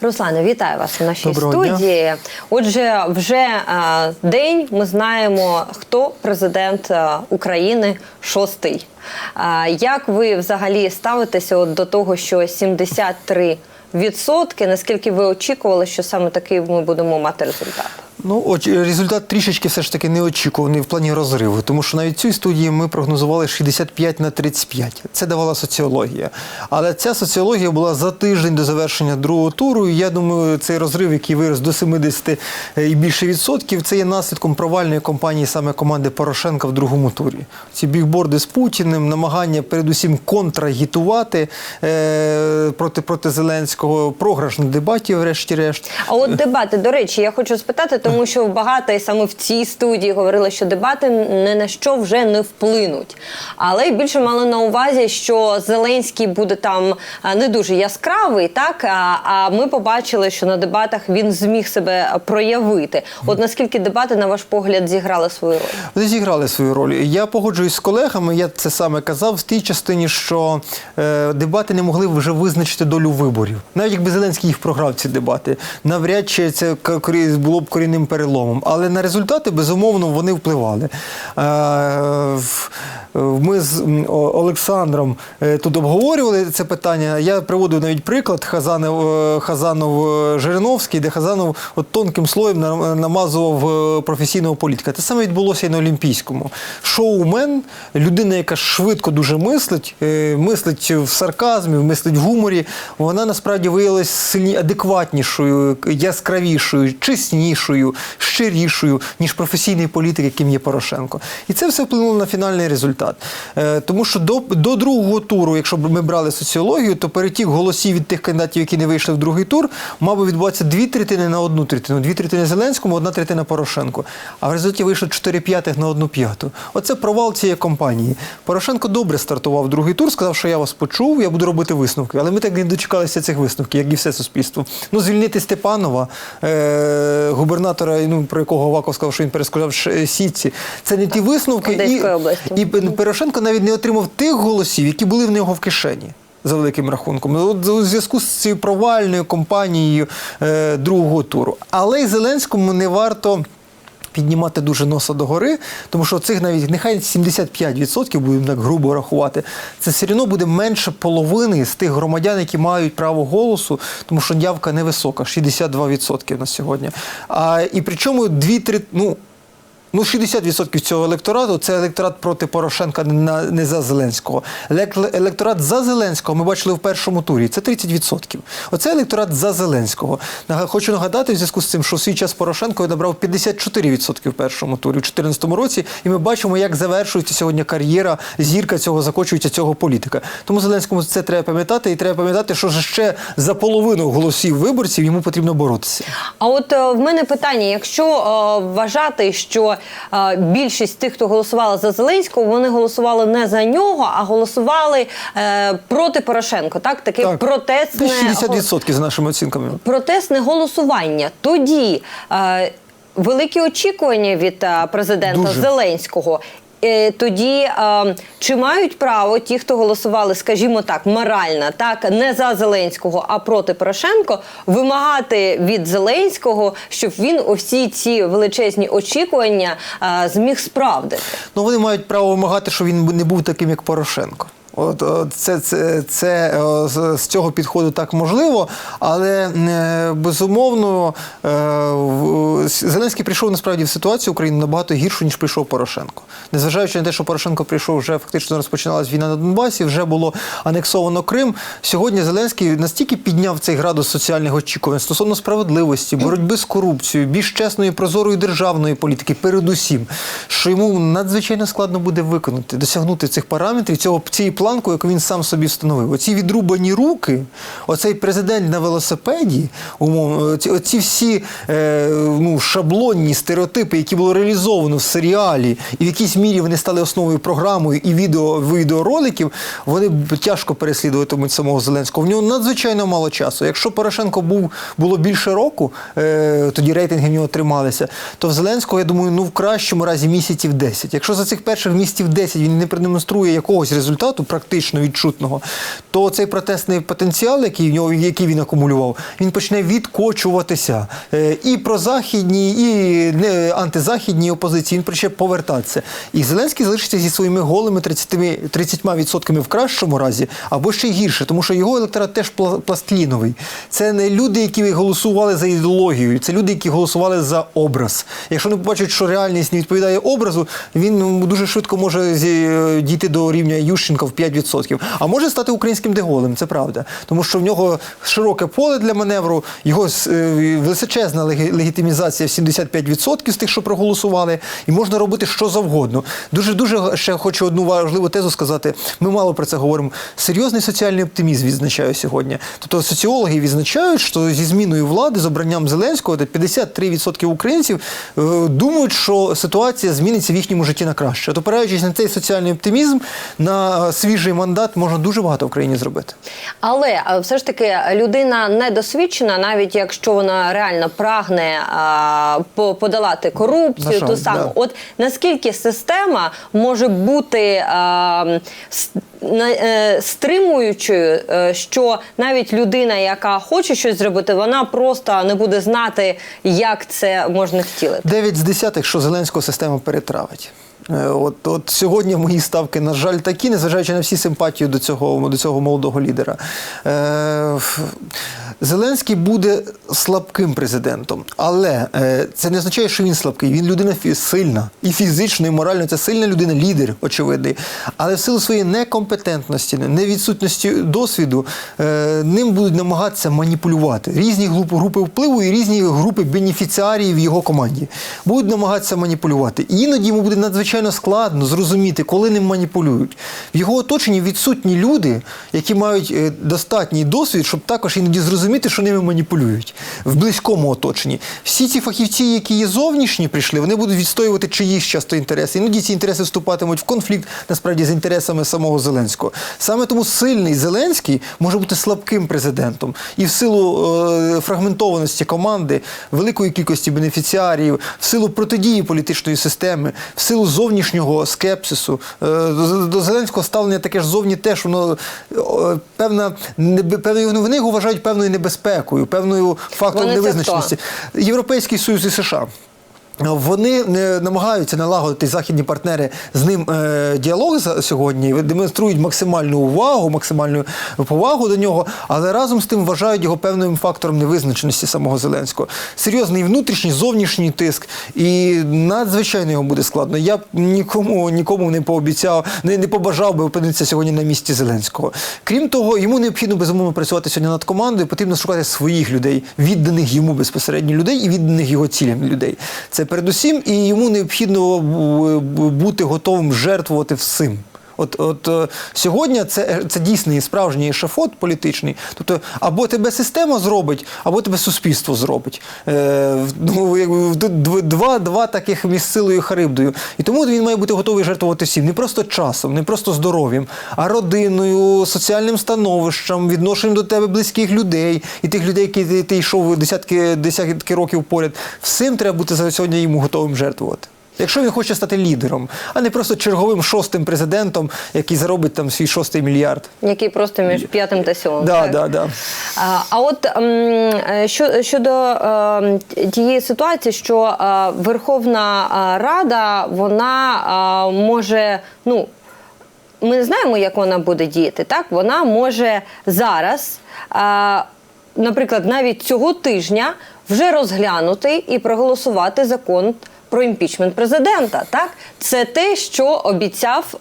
Руслане, вітаю вас в нашій Доброго дня. студії. Отже, вже е, день ми знаємо, хто президент е, України шостий. Е, як ви взагалі ставитеся от до того, що 73 відсотки? Наскільки ви очікували, що саме такий ми будемо мати результат? Ну, оч- результат трішечки все ж таки неочікуваний в плані розриву, тому що навіть цій студії ми прогнозували 65 на 35. Це давала соціологія. Але ця соціологія була за тиждень до завершення другого туру. І я думаю, цей розрив, який вирос до 70 і більше відсотків, це є наслідком провальної кампанії саме команди Порошенка в другому турі. Ці бігборди з Путіним, намагання передусім контрагітувати е, проти, проти Зеленського, програшних дебатів, врешті-решт. А от дебати, до речі, я хочу спитати, тому що багато і саме в цій студії говорили, що дебати ні на що вже не вплинуть. Але більше мали на увазі, що Зеленський буде там не дуже яскравий, так а, ми побачили, що на дебатах він зміг себе проявити. От наскільки дебати, на ваш погляд, зіграли свою роль? Вони зіграли свою роль. Я погоджуюсь з колегами. Я це саме казав в тій частині, що е, дебати не могли вже визначити долю виборів. Навіть якби Зеленський їх програв ці дебати, навряд чи це було б корінним переломом. Але на результати безумовно вони впливали. Е, ми з Олександром е, тут обговорювали це питання. Я приводив навіть приклад Хазанов, е, Хазанов е, Жириновський, де Хазанов от тонким слоєм намазував професійного політика. Те саме відбулося і на Олімпійському. Шоумен, людина, яка швидко дуже мислить, мислить в сарказмі, мислить в гуморі. Вона насправді виявилась сильні адекватнішою, яскравішою, чеснішою, щирішою, ніж професійний політик, яким є Порошенко. І це все вплинуло на фінальний результат. Е, Тому що до, до другого туру, якщо б ми брали соціологію, то перетік голосів від тих кандидатів, які не вийшли в другий тур, мав би відбуватися дві третини на одну третину. Дві третини Зеленському, одна третина Порошенку. А в результаті вийшло 4 п'ятих на одну п'яту. Оце провал цієї кампанії. Порошенко добре стартував другий тур, сказав, що я вас почув, я буду робити висновки. Але ми так не дочекалися цих висновків, як і все суспільство. Ну, звільнити Степанова, е- губернатора, ну, про якого Аваков сказав, що він пересказав Ш- Сітці. Це не ті висновки. Одеської області. І Порошенко навіть не отримав тих голосів, які були в нього в кишені. За великим рахунком, от у зв'язку з цією провальною компанією е, другого туру. Але й Зеленському не варто піднімати дуже носа догори, тому що цих навіть нехай 75% будемо так грубо рахувати. Це все одно буде менше половини з тих громадян, які мають право голосу, тому що явка невисока, 62% на сьогодні. А і причому дві-три, ну. Ну, 60% цього електорату це електорат проти Порошенка не за Зеленського. Елек- Електорат за Зеленського ми бачили в першому турі. Це 30%. Оце електорат за Зеленського. Хочу нагадати в зв'язку з цим, що в свій час Порошенко набрав 54% в першому турі у 2014 році. І ми бачимо, як завершується сьогодні кар'єра зірка цього закочується цього політика. Тому Зеленському це треба пам'ятати, і треба пам'ятати, що ще за половину голосів виборців йому потрібно боротися. А от е, в мене питання: якщо е, вважати, що більшість тих, хто голосувала за Зеленського, вони голосували не за нього, а голосували е, проти Порошенко. так таке Так. протестне Десь 60% за нашими оцінками. протестне голосування. Тоді е, великі очікування від е, президента Дуже. Зеленського. Е, Тоді чи мають право ті, хто голосували, скажімо так, морально, так не за Зеленського, а проти Порошенко, вимагати від Зеленського, щоб він усі ці величезні очікування зміг справдити? Ну, вони мають право вимагати, щоб він не був таким, як Порошенко. От, от це, це, це е, з, цього підходу так можливо, але е, безумовно е, Зеленський прийшов насправді в ситуацію України набагато гіршу, ніж прийшов Порошенко. Незважаючи на те, що Порошенко прийшов, вже фактично розпочиналась війна на Донбасі, вже було анексовано Крим. Сьогодні Зеленський настільки підняв цей градус соціальних очікувань стосовно справедливості, боротьби з корупцією, більш чесної, прозорої державної політики, передусім, що йому надзвичайно складно буде виконати, досягнути цих параметрів, цього цієї планку, яку він сам собі встановив. Оці відрубані руки, оцей президент на велосипеді, умовно, оці, всі е, ну, шаблонні стереотипи, які було реалізовано в серіалі, і в якійсь мірі вони стали основою програмою і відео, відеороликів, вони тяжко переслідуватимуть самого Зеленського. В нього надзвичайно мало часу. Якщо Порошенко був було більше року, е, тоді рейтинги в нього трималися, то в Зеленського, я думаю, ну в кращому разі місяців 10. Якщо за цих перших місяців 10 він не продемонструє якогось результату, практично відчутного, то цей протестний потенціал, який який він акумулював, він почне відкочуватися. Е, І прозахідні, і антизахідні опозиції він почне повертатися. І Зеленський залишиться зі своїми голими 30, 30% в кращому разі, або ще гірше, тому що його електорат теж пла- пластиліновий. Це не люди, які голосували за ідеологію, це люди, які голосували за образ. Якщо вони побачать, що реальність не відповідає образу, він дуже швидко може дійти до рівня Ющенка в 5%. А може стати українським деголем, це правда. Тому що в нього широке поле для маневру, його е, височезна легітимізація в 75% з тих, що проголосували, і можна робити що завгодно. Дуже дуже ще хочу одну важливу тезу сказати. Ми мало про це говоримо. Серйозний соціальний оптимізм відзначаю сьогодні. Тобто соціологи відзначають, що зі зміною влади, з обранням Зеленського, 53% українців е, думають, що ситуація зміниться в їхньому житті на краще. От опираючись на цей соціальний оптимізм, на е, свіжий мандат можна дуже багато в країні зробити. Але все ж таки людина недосвідчена, навіть якщо вона реально прагне а, подолати корупцію, ту саму. да. От наскільки система може бути а, е, стримуючою, е, що навіть людина, яка хоче щось зробити, вона просто не буде знати, як це можна втілити. 9 з 10, що Зеленського система перетравить. Е, От, от сьогодні мої ставки, на жаль, такі, незважаючи на всі симпатію до цього, до цього молодого лідера. Е, Зеленський буде слабким президентом, але е, це не означає, що він слабкий. Він людина сильна і фізично, і морально. Це сильна людина, лідер, очевидний. Але в силу своєї некомпетентності, невідсутності досвіду, е, ним будуть намагатися маніпулювати. Різні групи впливу і різні групи бенефіціарів в його команді будуть намагатися маніпулювати. І іноді йому буде надзвичайно складно зрозуміти, коли ним маніпулюють. В його оточенні відсутні люди, які мають е, достатній досвід, щоб також іноді зрозуміти, що ними маніпулюють в близькому оточенні. Всі ці фахівці, які є зовнішні, прийшли, вони будуть відстоювати чиїсь часто інтереси. Іноді ці інтереси вступатимуть в конфлікт насправді з інтересами самого Зеленського. Саме тому сильний Зеленський може бути слабким президентом. І в силу е, фрагментованості команди, великої кількості бенефіціарів, в силу протидії політичної системи, в силу зовнішнього скепсису, е, до, до Зеленського ставлення таке ж зовні теж воно е, певна небе- певної вони його вважають певною небезпекою, певною фактором Вони невизначеності. Європейський Союз і США. Вони не намагаються налагодити західні партнери з ним е, діалог сьогодні, демонструють максимальну увагу, максимальну повагу до нього, але разом з тим вважають його певним фактором невизначеності самого Зеленського. Серйозний внутрішній, зовнішній тиск, і надзвичайно його буде складно. Я б нікому нікому не пообіцяв, не, не побажав би опинитися сьогодні на місці Зеленського. Крім того, йому необхідно безумовно працювати сьогодні над командою. Потрібно шукати своїх людей, відданих йому безпосередньо людей і відданих його цілям людей. Це передусім, і йому необхідно бу- бути готовим жертвувати всім. От, от е, сьогодні це, це дійсний справжній ешафот політичний. Тобто або тебе система зробить, або тебе суспільство зробить. Е, ну, два, два таких між силою і харибдою. І тому він має бути готовий жертвувати всім. Не просто часом, не просто здоров'ям, а родиною, соціальним становищем, відношенням до тебе близьких людей і тих людей, які ти, йшов десятки, десятки років поряд. Всім треба бути сьогодні йому готовим жертвувати. Якщо він хоче стати лідером, а не просто черговим шостим президентом, який заробить там свій шостий мільярд. Який просто між п'ятим та сьомим. Да, так? да, да. А, а от ем, е, що, щодо ем, тієї ситуації, що е, Верховна е, Рада вона може, ну ми не знаємо, як вона буде діяти. Так, вона може зараз, наприклад, навіть цього тижня вже розглянути і проголосувати закон. Про імпічмент президента, так це те, що обіцяв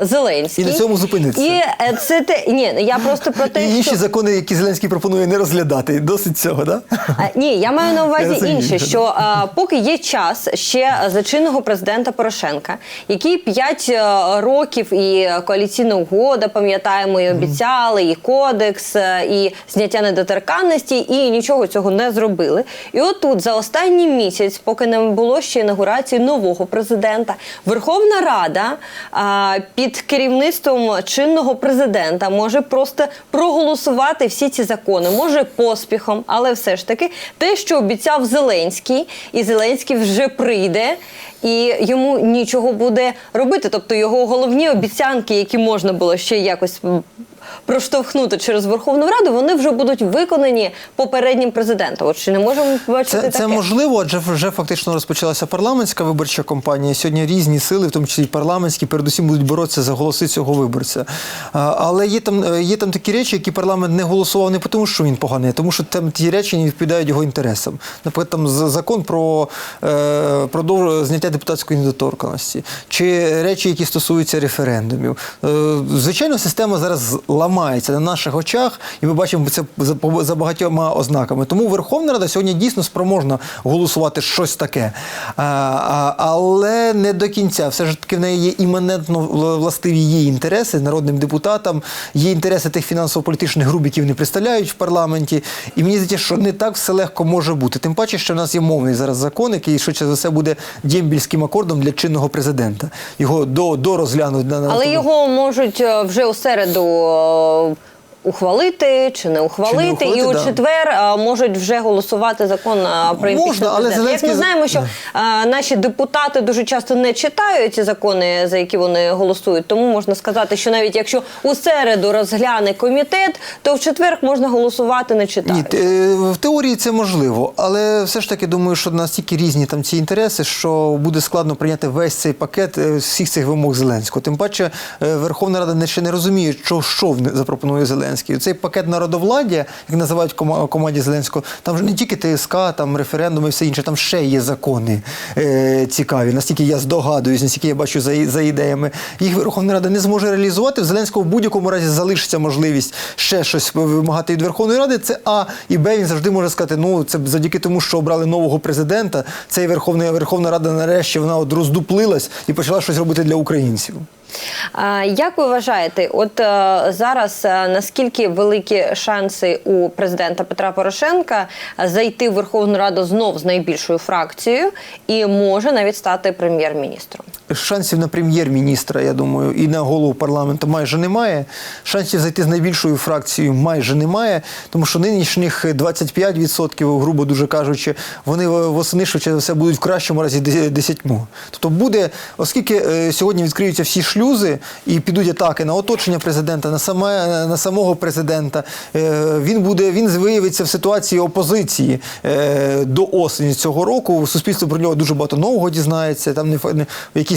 е, Зеленський, І на цьому зупиниться. І е, це те ні, я просто про те, І інші що закони, які Зеленський пропонує не розглядати. Досить цього, да? А, Ні, я маю на увазі інше, що а, поки є час ще за чинного президента Порошенка, який 5 років і коаліційна угода, пам'ятаємо, і обіцяли, і кодекс, е, і зняття недоторканності, і нічого цього не зробили. І от тут за останній місяць, поки не було ще інаугурації нового президента. Верховна Рада а, під керівництвом чинного президента може просто проголосувати всі ці закони, може поспіхом, але все ж таки те, що обіцяв Зеленський, і Зеленський вже прийде. І йому нічого буде робити. Тобто його головні обіцянки, які можна було ще якось проштовхнути через Верховну Раду, вони вже будуть виконані попереднім президентом. От чи не можемо побачити Це, таке? це можливо, адже вже фактично розпочалася парламентська виборча кампанія. Сьогодні різні сили, в тому числі парламентські, передусім будуть боротися за голоси цього виборця. Але є там, е, є там такі речі, які парламент не голосував не тому, що він поганий, а тому що там ті речі не відповідають його інтересам. Наприклад, там закон про е, продовж зняття депутатської недоторканості, чи речі, які стосуються референдумів. Е, Звичайно, система зараз ламається на наших очах, і ми бачимо це за, багатьма ознаками. Тому Верховна Рада сьогодні дійсно спроможна голосувати щось таке. А, але не до кінця. Все ж таки в неї є іманентно вла- властиві її інтереси народним депутатам, є інтереси тих фінансово-політичних груп, які вони представляють в парламенті. І мені здається, що не так все легко може бути. Тим паче, що в нас є мовний зараз закон, який швидше за все буде дємбільським акордом для чинного президента. Його до, до розглянуть на Але його можуть е, вже у середу е, ухвалити чи не ухвалити, Чи не ухвалити, і у четвер е, можуть вже голосувати закон е, про Можна, але президента. Як ми знаємо, що е, наші депутати дуже часто не читають ці закони, за які вони голосують. Тому можна сказати, що навіть якщо у середу розгляне комітет, то в четвер можна голосувати не Ні, читаючи. е, в теорії це можливо, але все ж таки думаю, що настільки різні там ці інтереси, що буде складно прийняти весь цей пакет е, всіх цих вимог Зеленського. Тим паче е, Верховна Рада не ще не розуміє, що, що запропонує Зеленський. Цей пакет народовладдя, як називають кома- команді Зеленського, там вже не тільки ТСК, там референдуми і все інше, там ще є закони е, цікаві. Настільки я здогадуюсь, настільки я бачу за, за ідеями. Їх Верховна Рада не зможе реалізувати. В Зеленського в будь-якому разі залишиться можливість ще щось вимагати від Верховної Ради. Це А і Б. Він завжди може сказати: ну це завдяки тому, що обрали нового президента. Цей Верховна Верховна Рада нарешті вона от роздуплилась і почала щось робити для українців. Як ви вважаєте, от е, зараз е, наскільки великі шанси у президента Петра Порошенка зайти в Верховну Раду знов з найбільшою фракцією і може навіть стати прем'єр-міністром? Шансів на прем'єр-міністра, я думаю, і на голову парламенту майже немає. Шансів зайти з найбільшою фракцією майже немає, тому що нинішніх 25%, грубо дуже кажучи, вони восени швидше за все будуть в кращому разі 10. Тобто буде, оскільки е, сьогодні відкриються всі шлюзи і підуть атаки на оточення президента, на саме на самого президента, е, він буде він виявиться в ситуації опозиції е, до осені цього року. Суспільство про нього дуже багато нового дізнається. Там не не-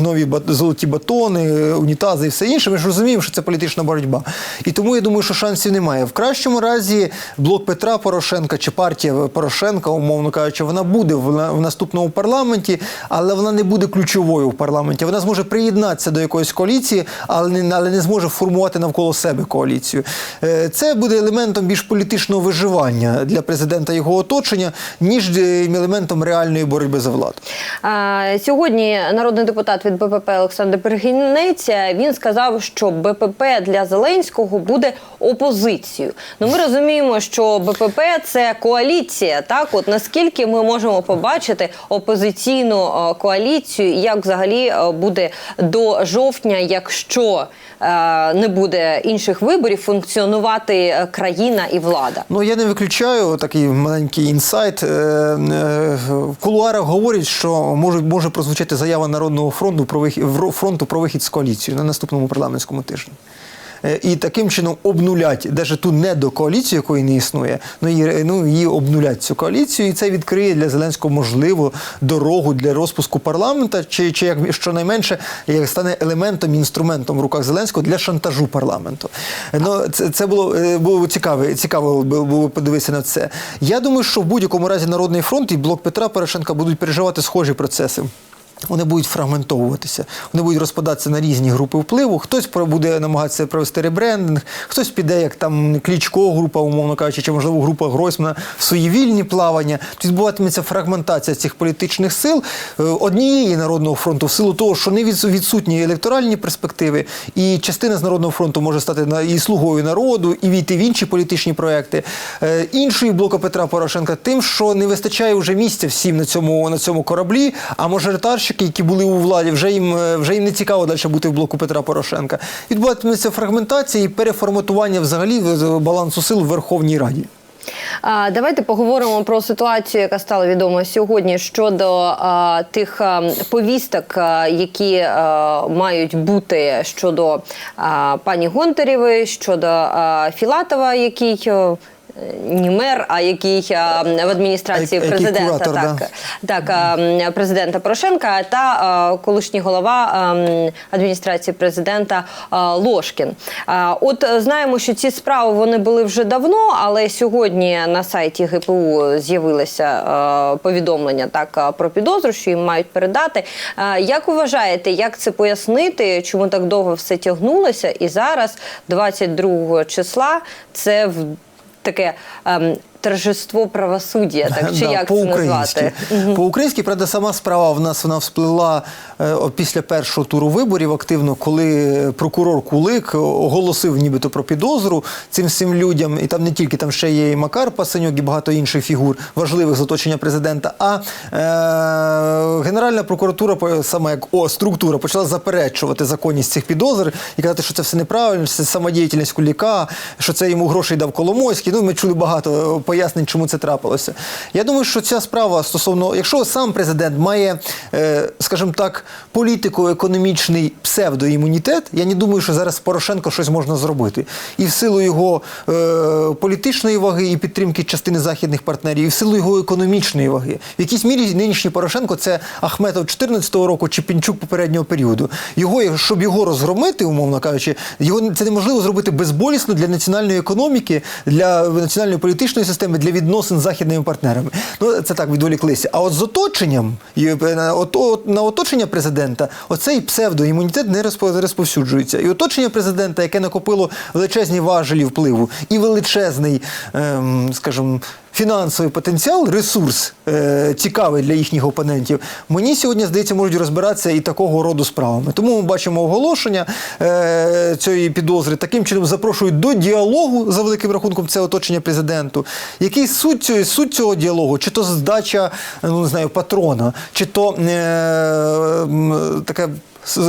якісь нові золоті батони, унітази і все інше. Ми ж розуміємо, що це політична боротьба. І тому я думаю, що шансів немає. В кращому разі блок Петра Порошенка чи партія Порошенка, умовно кажучи, вона буде в, наступному парламенті, але вона не буде ключовою в парламенті. Вона зможе приєднатися до якоїсь коаліції, але не, але не зможе формувати навколо себе коаліцію. Е, Це буде елементом більш політичного виживання для президента його оточення, ніж е, елементом реальної боротьби за владу. А, Сьогодні народний депутат від БПП Олександр Бергінець він сказав, що БПП для Зеленського буде опозицією. Ну ми розуміємо, що БПП це коаліція. Так, от наскільки ми можемо побачити опозиційну е, коаліцію, як взагалі е, буде до жовтня, якщо е, не буде інших виборів, функціонувати країна і влада. Ну я не виключаю такий маленький інсайт. В кулуарах говорять, що може, може прозвучати заява Народного фронту про вихід фронту про вихід з коаліцією на наступному парламентському тижні. Е, І таким чином обнулять навіть ту недокоаліцію, якої не існує, ну її, ну її обнулять цю коаліцію, і це відкриє для Зеленського можливо дорогу для розпуску парламента, чи, чи як щонайменше як стане елементом, інструментом в руках Зеленського для шантажу парламенту. Ну це, це було, е, було цікаве, цікаво було подивитися на це. Я думаю, що в будь-якому разі Народний фронт і блок Петра Порошенка будуть переживати схожі процеси. Вони будуть фрагментовуватися, вони будуть розпадатися на різні групи впливу. Хтось буде намагатися провести ребрендинг, хтось піде, як там Клічко група, умовно кажучи, чи можливо група Гройсмана в свої вільні плавання. Тут відбуватиметься фрагментація цих політичних сил е, однієї народного фронту, в силу того, що не відсу- відсутні електоральні перспективи, і частина з народного фронту може стати і слугою народу, і війти в інші політичні проекти. Е, Іншої блоку Петра Порошенка тим, що не вистачає вже місця всім на цьому на цьому кораблі. А мажоритарщики, які були у владі, вже їм е, вже їм не цікаво далі бути в блоку Петра Порошенка. Відбуватиметься фрагментація і переформатування взагалі балансу сил в Верховній Раді. Давайте поговоримо про ситуацію, яка стала відома сьогодні щодо а, тих а, повісток, а, які а, мають бути щодо а, пані Гонтарєвої, щодо а, Філатова, який. Не мер, а який а, в адміністрації А президента, куратор, так, да. так а, президента Порошенка та а, колишній голова а, адміністрації президента а, Лошкін. А, От е, знаємо, що ці справи вони були вже давно, але сьогодні на сайті ГПУ з'явилося е, повідомлення так про підозру, що їм мають передати. А, Як ви вважаєте, як це пояснити? Чому так довго все тягнулося? І зараз, 22 числа, це в таке ем, торжество правосуддя, так чи Да, як це назвати? По-українськи, правда, сама справа в нас вона всплила е, після першого туру виборів активно, коли прокурор Кулик оголосив нібито про підозру цим всім людям. І там не тільки там ще є і Макар Пасенюк, і багато інших фігур важливих з оточення президента. А е, Генеральна прокуратура, по- саме як о, структура, почала заперечувати законність цих підозр і казати, що це все неправильно, що це самодіяльність Куліка, що це йому грошей дав Коломойський. Ну, ми чули багато е, пояснень, чому це трапилося. Я думаю, що ця справа стосовно, якщо сам президент має, е, скажімо так, політико-економічний псевдоімунітет, я не думаю, що зараз Порошенко щось можна зробити. І в силу його е, політичної ваги і підтримки частини західних партнерів, і в силу його економічної ваги. В якійсь мірі нинішній Порошенко це Ахметов 14-го року чи Пінчук попереднього періоду. Його, щоб його розгромити, умовно кажучи, його це неможливо зробити безболісно для національної економіки, для національної політичної системи, для відносин з західними партнерами. Ну це так відволіклися. А от з оточенням, е, на, от, от- на оточення президента, оцей псевдоімунітет не розповсюджується. І оточення президента, яке накопило величезні важелі впливу і величезний, ем, скажімо, фінансовий потенціал, ресурс е, цікавий для їхніх опонентів, мені сьогодні здається, можуть розбиратися і такого роду справами. Тому ми бачимо оголошення е, цієї підозри таким чином запрошують до діалогу за великим рахунком це оточення президенту. Який суть суть цього діалогу? Чи то здача, ну не знаю, патрона, чи то е, м, таке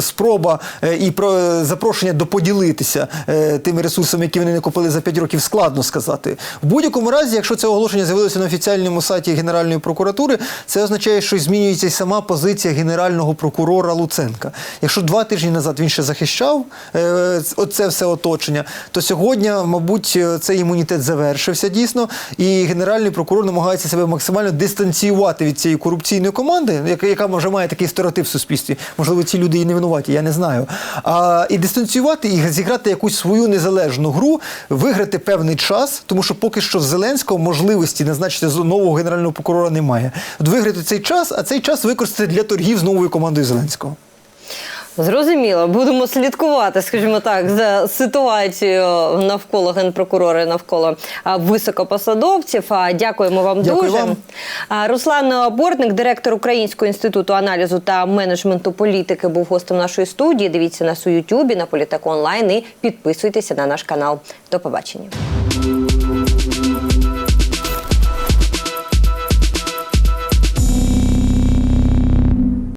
спроба е, і про е, запрошення доподілитися е, тими ресурсами, які вони не купили за 5 років, складно сказати. В будь-якому разі, якщо це оголошення з'явилося на офіціальному сайті Генеральної прокуратури, це означає, що змінюється й сама позиція генерального прокурора Луценка. Якщо два тижні назад він ще захищав е, оце все оточення, то сьогодні, мабуть, цей імунітет завершився дійсно, і генеральний прокурор намагається себе максимально дистанціювати від цієї корупційної команди, яка вже має такий стереотип в суспільстві. Можливо, ці люди і не винуваті, я не знаю. А, і дистанціювати і зіграти якусь свою незалежну гру, виграти певний час, тому що поки що в Зеленського можливості назначити нового генерального прокурора немає. От виграти цей час, а цей час використати для торгів з новою командою Зеленського. Зрозуміло, будемо слідкувати, скажімо так, за ситуацією навколо генпрокурора, і навколо високопосадовців. Дякуємо вам Дякую дуже. вам. Руслан Бортник, директор Українського інституту аналізу та менеджменту політики, був гостем нашої студії. Дивіться нас у Ютубі на Політеку онлайн і підписуйтеся на наш канал. До побачення.